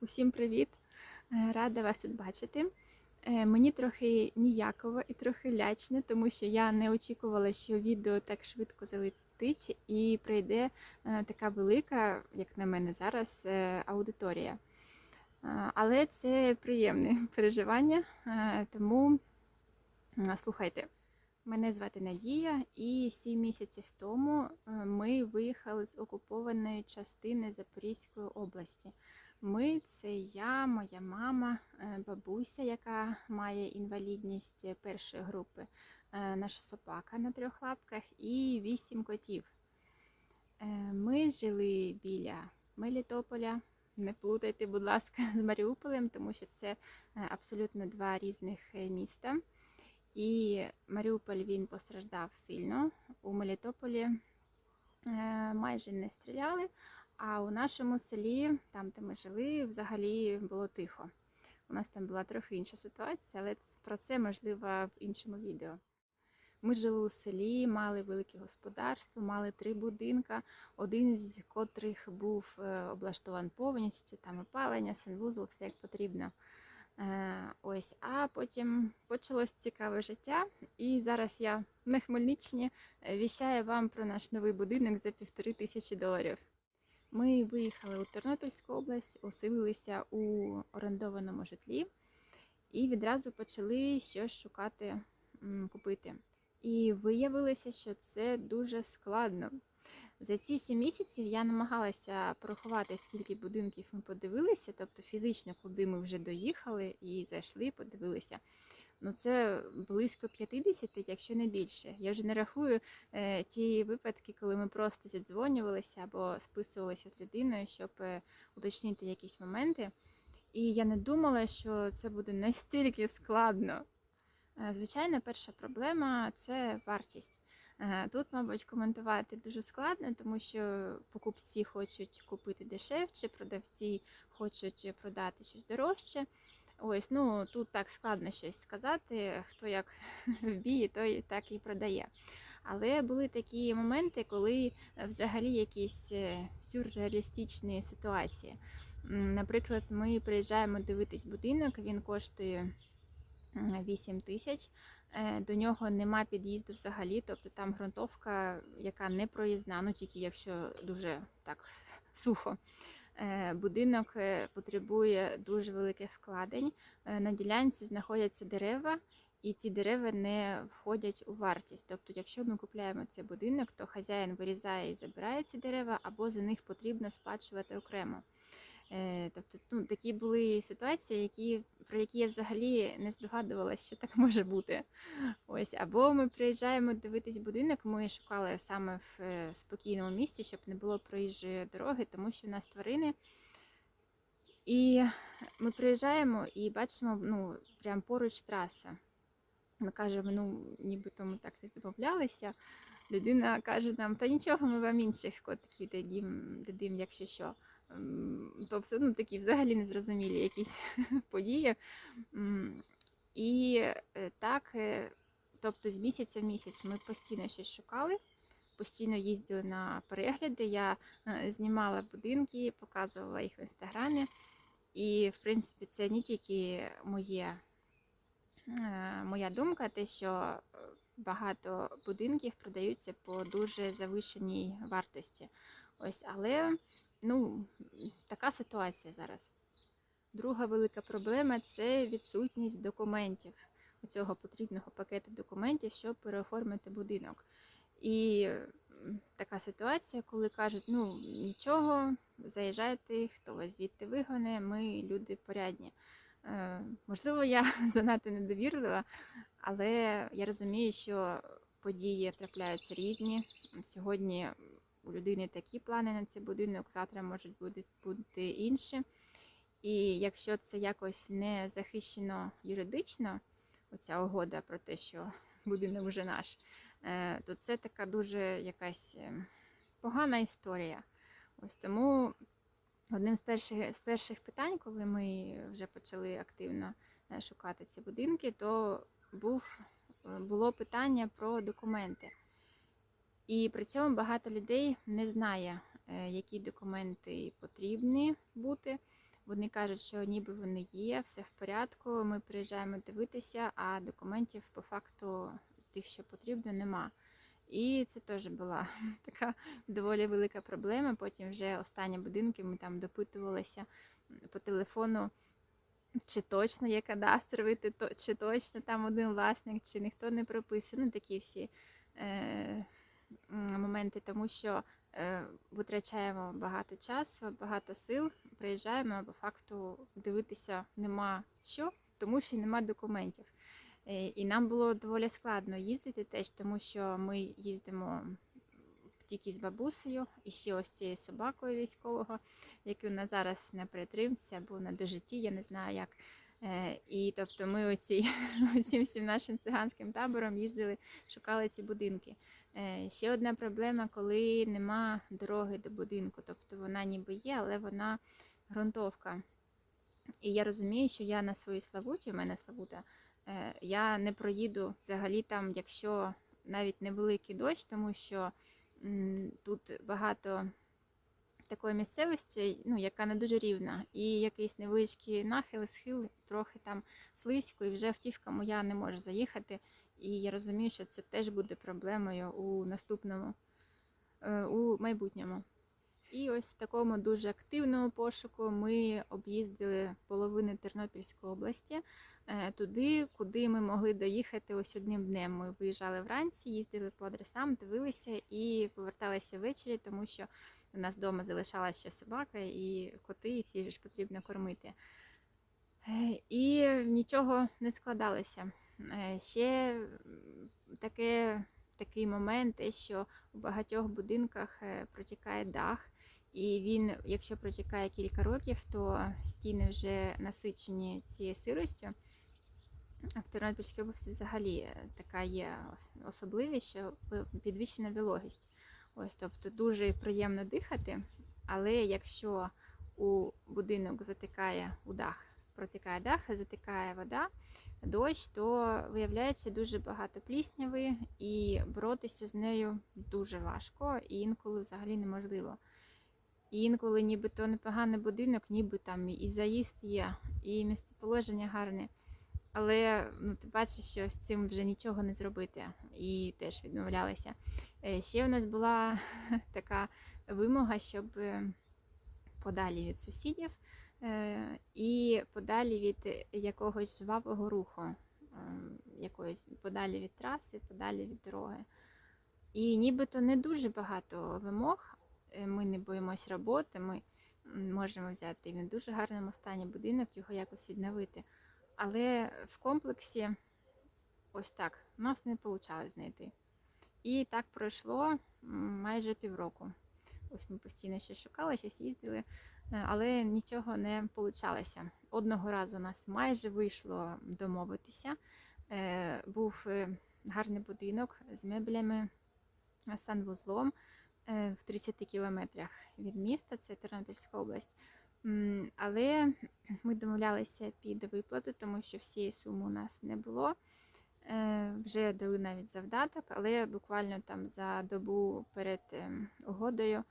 Усім привіт! Е, Рада вас тут бачити. Е, Мені трохи ніяково і трохи лячно, тому що я не очікувала, що відео так швидко залетить і прийде е, така велика, як на мене зараз, аудиторія. Але це приємне переживання, тому слухайте. Мене звати Надія, і сім місяців тому ми виїхали з окупованої частини Запорізької області. Ми це я, моя мама, е, бабуся, яка має інвалідність першої групи, е, наша собака на трьох лапках і вісім котів. Е, Ми жили біля Мелітополя. Не плутайте, будь ласка, з Маріуполем, тому що це абсолютно два різних міста. І Маріуполь він постраждав сильно. У Мелітополі майже не стріляли, а у нашому селі, там де ми жили, взагалі було тихо. У нас там була трохи інша ситуація, але про це можливо в іншому відео. Ми жили у селі, мали велике господарство, мали три будинка, один з котрих був е, облаштований повністю, там опалення, санвузол, все як потрібно. Е, Ось, а потім почалось цікаве життя, і зараз я на Хмельниччині е, віщаю вам про наш новий будинок за півтори тисячі доларів. Ми виїхали у Тернопільську область, оселилися у орендованому житлі і відразу почали щось шукати купити. І виявилося, що це дуже складно. За ці сім місяців я намагалася порахувати, скільки будинків ми подивилися, тобто фізично, куди ми вже доїхали і зайшли, подивилися. Ну, це близько 50, якщо не більше. Я вже не рахую е, ті випадки, коли ми просто зідзвонювалися або списувалися з людиною, щоб е, уточнити якісь моменти. І я не думала, що це буде настільки складно. Е, Звичайно, перша проблема це вартість. Е, Тут, мабуть, коментувати дуже складно, тому що покупці хочуть купити дешевше, продавці хочуть продати щось дорожче. Ось, ну тут так складно щось сказати. Хто як вбіє, той так і продає. Але були такі моменти, коли е, взагалі якісь е, сюрреалістичні ситуації. Наприклад, ми приїжджаємо дивитись будинок, він коштує 8 тисяч. Е, До нього нема під'їзду взагалі, тобто там ґрунтовка, яка не проїзна, ну тільки якщо дуже так сухо. Е, Будинок е, потребує дуже великих вкладень. Е, На ділянці знаходяться дерева, і ці дерева не входять у вартість. Тобто, якщо ми купуємо цей будинок, то хазяїн вирізає і забирає ці дерева, або за них потрібно сплачувати окремо. Е, Тобто, ну, такі були ситуації, які, про які я взагалі не здогадувалася, що так може бути. Ось, або ми приїжджаємо дивитись будинок. Ми шукали саме в е, спокійному місці, щоб не було проїжджої дороги, тому що в нас тварини. І ми приїжджаємо і бачимо, ну, прям поруч траса. Ми кажемо, ну, нібито ми так не домовлялися. Людина каже нам, та нічого, ми вам інших котиків дадім, дадим, якщо що. Тобто, ну, такі взагалі незрозумілі якісь події. І е, так, е, тобто з місяця в місяць ми постійно щось шукали, постійно їздили на перегляди. Я е, знімала будинки, показувала їх в інстаграмі. І, в принципі, це не тільки моє, моя думка, те, що багато будинків продаються по дуже завишеній вартості. Ось, але ну, така ситуація зараз. Друга велика проблема це відсутність документів, цього потрібного пакету документів, щоб переоформити будинок. І така ситуація, коли кажуть, ну нічого, заїжджайте, хто вас звідти вигоне, ми люди порядні. Е, можливо, я занадто недовірлива, але я розумію, що події трапляються різні. Сьогодні у людини такі плани на цей будинок, завтра можуть бути, бути інші. І якщо це якось не захищено юридично, оця угода про те, що будинок вже наш, е, то це така дуже якась е, погана історія. Ось тому одним з перших, з перших питань, коли ми вже почали активно е, шукати ці будинки, то був, було питання про документи. І при цьому багато людей не знає, е, які документи потрібні бути. Вони кажуть, що ніби вони є, все в порядку. Ми приїжджаємо дивитися, а документів по факту тих, що потрібно, нема. І це теж була така доволі велика проблема. Потім вже останні будинки ми там допитувалися по телефону, чи точно є кадастровий, чи точно там один власник, чи ніхто не прописаний. Такі всі е, моменти, тому що е, витрачаємо багато часу, багато сил, приїжджаємо, а по факту дивитися нема що, тому що нема документів. Е, І нам було доволі складно їздити теж, тому що ми їздимо тільки з бабусею і ще ось цією собакою військового, який у нас зараз на перетримці або на дожитті, я не знаю як. Е, І тобто ми оці, оцім всім нашим циганським табором їздили, шукали ці будинки. Е, Ще одна проблема, коли нема дороги до будинку. Тобто вона ніби є, але вона ґрунтовка. І я розумію, що я на своїй славуті, в мене славута, е, я не проїду взагалі там, якщо навіть невеликий дощ, тому що тут багато такої місцевості, ну, яка не дуже рівна, і якийсь невеличкий нахил, схил, трохи там слизько, і вже автівка моя не може заїхати. І я розумію, що це теж буде проблемою у наступному, е, у майбутньому. І ось в такому дуже активному пошуку ми об'їздили половину Тернопільської області, е, туди, куди ми могли доїхати ось одним днем. Ми виїжджали вранці, їздили по адресам, дивилися і поверталися ввечері, тому що у нас вдома залишалася ще собака і коти, і всі ж потрібно кормити. Е, І нічого не складалося. Е, Ще таке, такий момент, що у багатьох будинках е, протікає дах, і він, якщо протікає кілька років, то стіни вже насичені цією сиростю. А в Тернопільській області взагалі така є особливість, що підвищена вологість. Ось, тобто дуже приємно дихати, але якщо у будинок затикає у дах, протікає дах, затикає вода, дощ, то виявляється дуже багато плісняви, і боротися з нею дуже важко і інколи взагалі неможливо. І інколи нібито непоганий будинок, ніби там і заїзд є, і місцеположення гарне. Але ну, ти бачиш, що з цим вже нічого не зробити, і теж відмовлялися. Е, Ще у нас була така вимога, щоб е, подалі від сусідів е, і подалі від якогось жвавого руху, якоїсь подалі від траси, подалі від дороги. І нібито не дуже багато вимог. Ми не боїмось роботи, ми можемо взяти в не дуже гарному стані будинок, його якось відновити. Але в комплексі ось так у нас не вийшло знайти. І так пройшло майже півроку. Ось ми постійно ще шукали, щось їздили, е, але нічого не вийшло. Одного разу у нас майже вийшло домовитися. Е, Був е, гарний будинок з меблями, санвузлом в 30 кілометрах від міста, це Тернопільська область. Але ми домовлялися під виплату, тому що всієї суми у нас не було. Е, Вже дали навіть завдаток, але буквально там за добу перед ем, угодою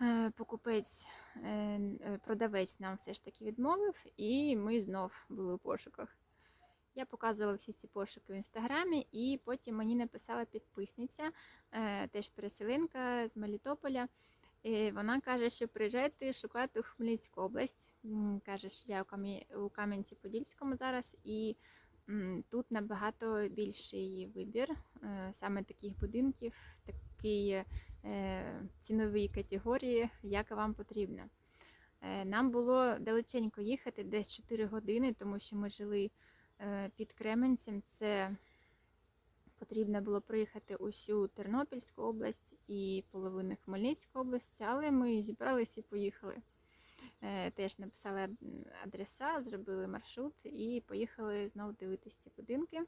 е, покупець, е, продавець нам все ж таки відмовив, і ми знов були у пошуках. Я показувала всі ці пошуки в інстаграмі, і потім мені написала підписниця, теж переселенка з Мелітополя. Вона каже, що приїжджайте шукати у Хмельницьку область. Каже, що я у Кам'янці-Подільському зараз, і тут набагато більший вибір е, саме таких будинків, такої е, цінової категорії, як вам потрібно. Е, Нам було далеченько їхати, десь 4 години, тому що ми жили під Кременцем. Це потрібно було проїхати усю Тернопільську область і половину Хмельницької області, але ми зібралися і поїхали. Е, Теж написали адреса, зробили маршрут і поїхали знову дивитися ці будинки.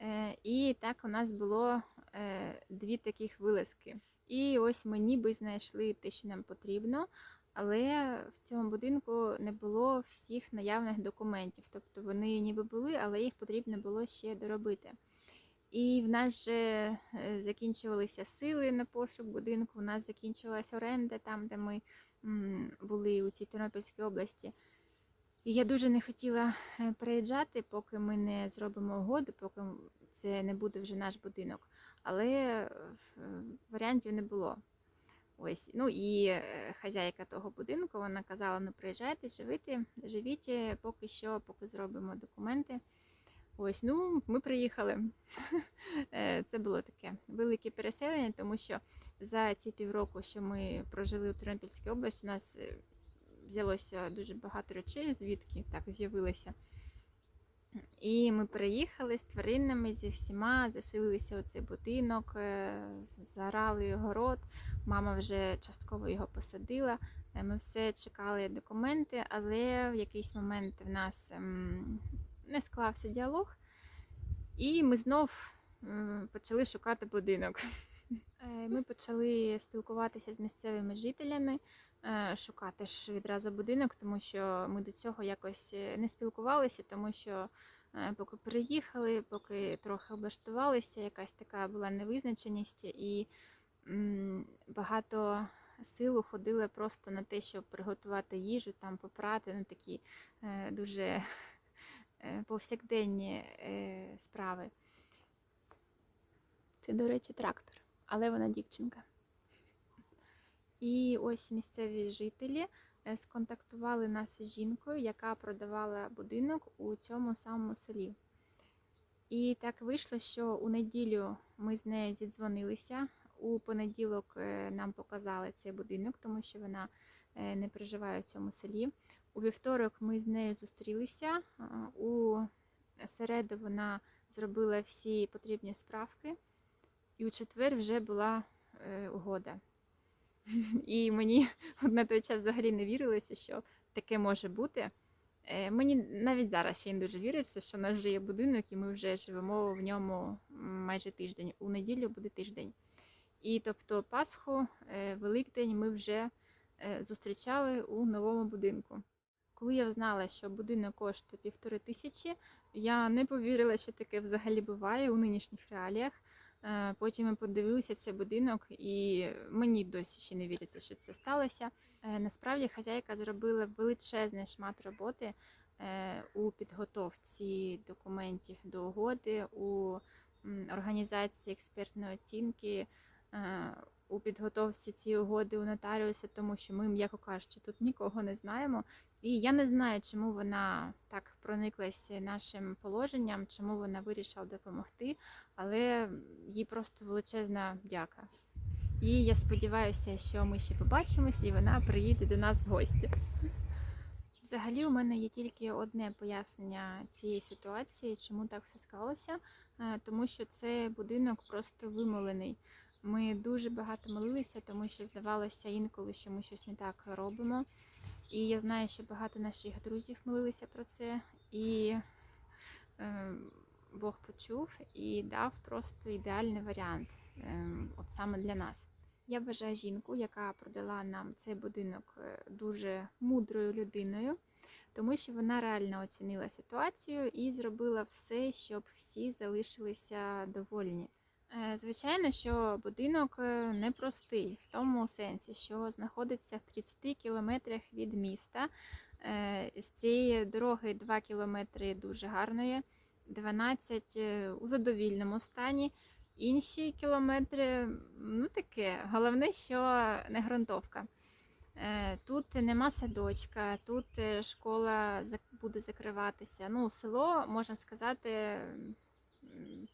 Е, І так у нас було е, дві таких вилазки. І ось ми ніби знайшли те, що нам потрібно, але в цьому будинку не було всіх наявних документів. Тобто вони ніби були, але їх потрібно було ще доробити. І в нас вже е, закінчувалися сили на пошук будинку, у нас закінчилась оренда там, де ми були у цій Тернопільській області. І я дуже не хотіла е, переїжджати, поки ми не зробимо угоду, поки це не буде вже наш будинок. Але е, варіантів не було. Ось, ну і хазяйка того будинку вона казала: ну приїжджайте, живіть, живіть поки що, поки зробимо документи. Ось, ну ми приїхали. Е, Це було таке велике переселення, тому що за ці півроку, що ми прожили у Тернопільській області, у нас е, взялося дуже багато речей, звідки так з'явилося. І ми приїхали з тваринами, зі всіма, заселилися у цей будинок, е, зарали город. Мама вже частково його посадила. Ми все чекали документи, але в якийсь момент в нас ем, не склався діалог, і ми знов е, почали шукати будинок. Е, Ми почали спілкуватися з місцевими жителями, е, шукати ж відразу будинок, тому що ми до цього якось не спілкувалися, тому що поки приїхали, поки трохи облаштувалися, якась така була невизначеність, і багато сил уходили просто на те, щоб приготувати їжу, там попрати, ну такі дуже повсякденні е, справи. Це, до речі, трактор, але вона дівчинка. І ось місцеві жителі е, сконтактували нас з жінкою, яка продавала будинок у цьому самому селі. І так вийшло, що у неділю ми з нею зідзвонилися. У понеділок е, нам показали цей будинок, тому що вона е, не проживає в цьому селі. У вівторок ми з нею зустрілися. У середу вона зробила всі потрібні справки, і у четвер вже була е, угода. І мені на той час взагалі не вірилося, що таке може бути. Е, Мені навіть зараз ще не дуже віриться, що у нас вже є будинок, і ми вже живемо в ньому майже тиждень. У неділю буде тиждень. І тобто Пасху, е, Великдень ми вже зустрічали у новому будинку. Коли я знала, що будинок коштує півтори тисячі, я не повірила, що таке взагалі буває у нинішніх реаліях. Е, Потім ми подивилися цей будинок, і мені досі ще не віриться, що це сталося. Е, Насправді хазяйка зробила величезний шмат роботи е, у підготовці документів до угоди, у організації експертної оцінки, у підготовці цієї угоди у нотаріуса, тому що ми, м'яко кажучи, тут нікого не знаємо. І я не знаю, чому вона так прониклася нашим положенням, чому вона вирішила допомогти, але їй просто величезна дяка. І я сподіваюся, що ми ще побачимось і вона приїде до нас в гості. Взагалі, у мене є тільки одне пояснення цієї ситуації, чому так все склалося, Е, тому що це будинок просто вимолений. Ми дуже багато молилися, тому що здавалося інколи, що ми щось не так робимо. І я знаю, що багато наших друзів молилися про це, і е, Бог почув і дав просто ідеальний варіант, е, от саме для нас. Я вважаю жінку, яка продала нам цей будинок е, дуже мудрою людиною, тому що вона реально оцінила ситуацію і зробила все, щоб всі залишилися довольні. Е, Звичайно, що будинок е, непростий в тому сенсі, що знаходиться в 30 кілометрах від міста. Е, З цієї дороги 2 кілометри дуже гарної, 12 е, у задовільному стані. Інші кілометри, ну таке, головне, що не ґрунтовка. Е, Тут нема садочка, тут школа буде закриватися. Ну, село, можна сказати,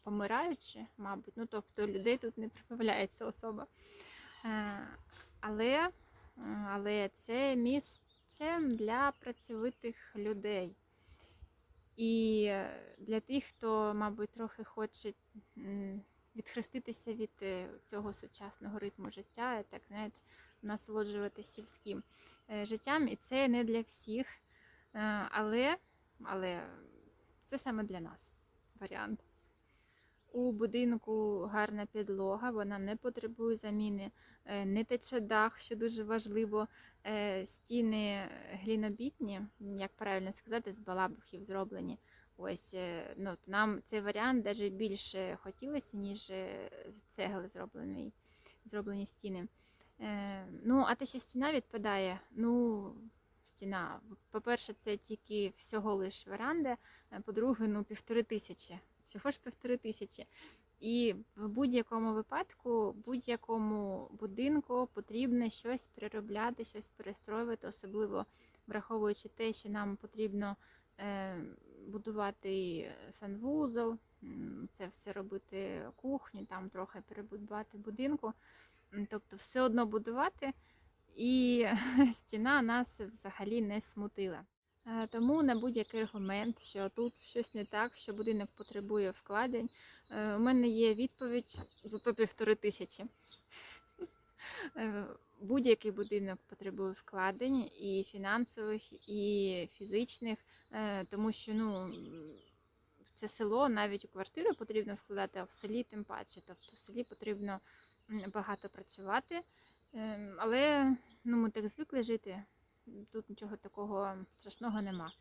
помираючи, мабуть. Ну, тобто людей тут не прибавляється особа. Е, Але, але це місце для працьовитих людей. І для тих, хто, мабуть, трохи хоче відхреститися від е, цього сучасного ритму життя, так знаєте, насолоджуватися сільським е, життям. І це не для всіх. Але, але це саме для нас варіант. У будинку гарна підлога, вона не потребує заміни, е, не тече дах, що дуже важливо. Е, Стіни глінобітні, як правильно сказати, з балабухів зроблені. Ось е, ну, нам цей варіант навіть більше хотілося, ніж з цегли зроблений, зроблені стіни. Ну, а те, що стіна відпадає, ну, стіна. По-перше, це тільки всього лиш веранда, по-друге, ну, півтори тисячі. Всього ж півтори тисячі. І в будь-якому випадку, будь-якому будинку потрібно щось переробляти, щось перестроювати, особливо враховуючи те, що нам потрібно е, будувати санвузол, це все робити кухню, там трохи перебудувати будинку. Тобто все одно будувати, і стіна нас взагалі не смутила. Е, Тому на будь-який аргумент, що тут щось не так, що будинок потребує вкладень, е, у мене є відповідь за то півтори тисячі. Е, Будь-який будинок потребує вкладень і фінансових, і фізичних, тому що ну, це село, навіть у квартиру потрібно вкладати, а в селі тим паче. Тобто в селі потрібно багато працювати. Ем, Але ну, ми так звикли жити, тут нічого такого страшного нема.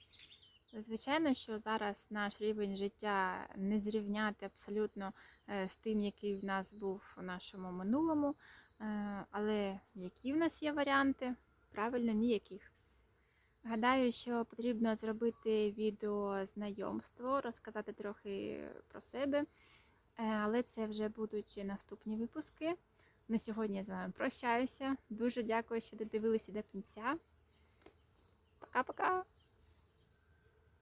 Звичайно, що зараз наш рівень життя не зрівняти абсолютно е, з тим, який в нас був у нашому минулому. Е, Але які в нас є варіанти? Правильно, ніяких. Гадаю, що потрібно зробити відео знайомство, розказати трохи про себе. Е, Але це вже будуть наступні випуски. На сьогодні я з вами прощаюся. Дуже дякую, що додивилися до кінця. Пока-пока!